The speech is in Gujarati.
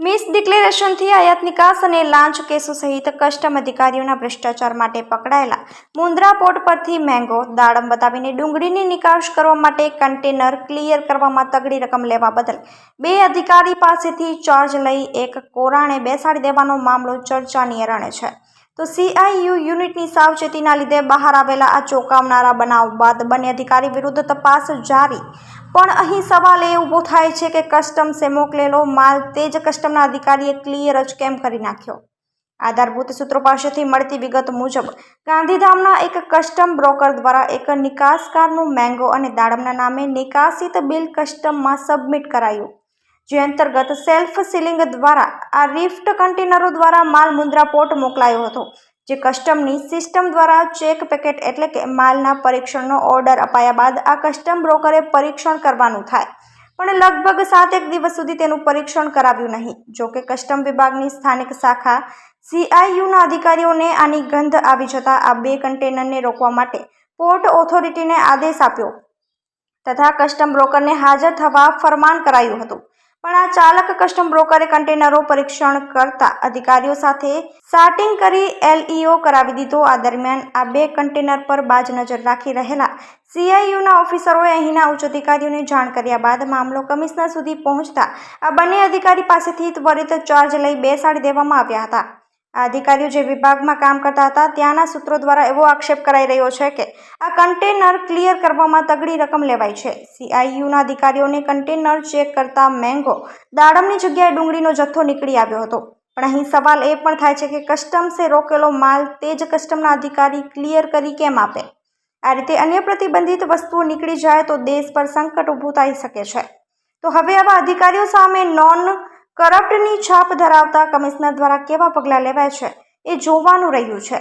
મિસડિક્લેરેશનથી આયાત નિકાસ અને લાંચ કેસો સહિત કસ્ટમ અધિકારીઓના ભ્રષ્ટાચાર માટે પકડાયેલા મુન્દ્રા પોર્ટ પરથી મેંગો, દાડમ બતાવીને ડુંગળીની નિકાસ કરવા માટે કન્ટેનર ક્લિયર કરવામાં તગડી રકમ લેવા બદલ બે અધિકારી પાસેથી ચાર્જ લઈ એક કોરાણે બેસાડી દેવાનો મામલો ચર્ચાની રણે છે. તો સીઆઈયુ યુનિટની સાવચેતીના લીધે બહાર આવેલા આ ચોંકાવનારા બનાવ બાદ બંને અધિકારી વિરુદ્ધ તપાસ જારી. પણ અહીં સવાલ એ ઊભો થાય છે કે કસ્ટમ્સે મોકલેલો માલ તે જ કસ્ટમના અધિકારીએ ક્લિયર જ કેમ કરી નાખ્યો? આધારભૂત સૂત્રો પાસેથી મળતી વિગત મુજબ, ગાંધીધામના એક કસ્ટમ બ્રોકર દ્વારા એક નિકાસકારનું મેંગો અને દાડમના નામે નિકાસિત બિલ કસ્ટમમાં સબમિટ કરાયું. જે અંતર્ગત સેલ્ફ સીલિંગ દ્વારા આ રિફ્ટ કન્ટેનરો દ્વારા માલ મુન્દ્રા પોર્ટ મોકલાયો હતો, જે કસ્ટમની સિસ્ટમ દ્વારા ચેક પેકેટ એટલે કે માલના પરીક્ષણનો ઓર્ડર અપાયા બાદ આ કસ્ટમ બ્રોકરે પરીક્ષણ કરવાનું થાય. પણ લગભગ સાતેક દિવસ સુધી તેનું પરીક્ષણ કરાવ્યું નહીં. જો કે કસ્ટમ વિભાગની સ્થાનિક શાખા સીઆઈયુના અધિકારીઓને આની ગંધ આવી જતાં આ બે કન્ટેનરને રોકવા માટે પોર્ટ ઓથોરિટીને આદેશ આપ્યો તથા કસ્ટમ બ્રોકરને હાજર થવા ફરમાન કરાયું હતું. પણ આ ચાલક કસ્ટમ બ્રોકરે કન્ટેનરો પરીક્ષણ કરતા અધિકારીઓ સાથે સાટિંગ કરી એલઈઓ કરાવી દીધો. આ દરમિયાન આ બે કન્ટેનર પર બાજ નજર રાખી રહેલા સીઆઈયુના ઓફિસરોએ અહીંના ઉચ્ચ અધિકારીઓને જાણ કર્યા બાદ મામલો કમિશનર સુધી પહોંચતા આ બંને અધિકારી પાસેથી ત્વરિત ચાર્જ લઈ બેસાડી દેવામાં આવ્યા હતા. આ અધિકારીઓ જે વિભાગમાં કામ કરતા હતા, ત્યાંના સૂત્રો દ્વારા એવો આક્ષેપ કરાઈ રહ્યો છે કે આ કન્ટેનર ક્લિયર કરવામાં તગડી રકમ લેવાય છે. સીઆઈયુના અધિકારીઓને કન્ટેનર ચેક કરતા મેંગો દાડમની જગ્યાએ ડુંગળીનો જથ્થો નીકળી આવ્યો હતો. પણ અહીં સવાલ એ પણ થાય છે કે કસ્ટમ્સે રોકેલો માલ તે જ કસ્ટમના અધિકારી ક્લિયર કરી કેમ આપે? આ રીતે અન્ય પ્રતિબંધિત વસ્તુઓ નીકળી જાય તો દેશ પર સંકટ ઊભું થઈ શકે છે. તો હવે આવા અધિકારીઓ સામે નોન કરપ્ટની છાપ ધરાવતા કમિશનર દ્વારા કેવા પગલાં લેવાય છે એ જોવાનું રહ્યું છે.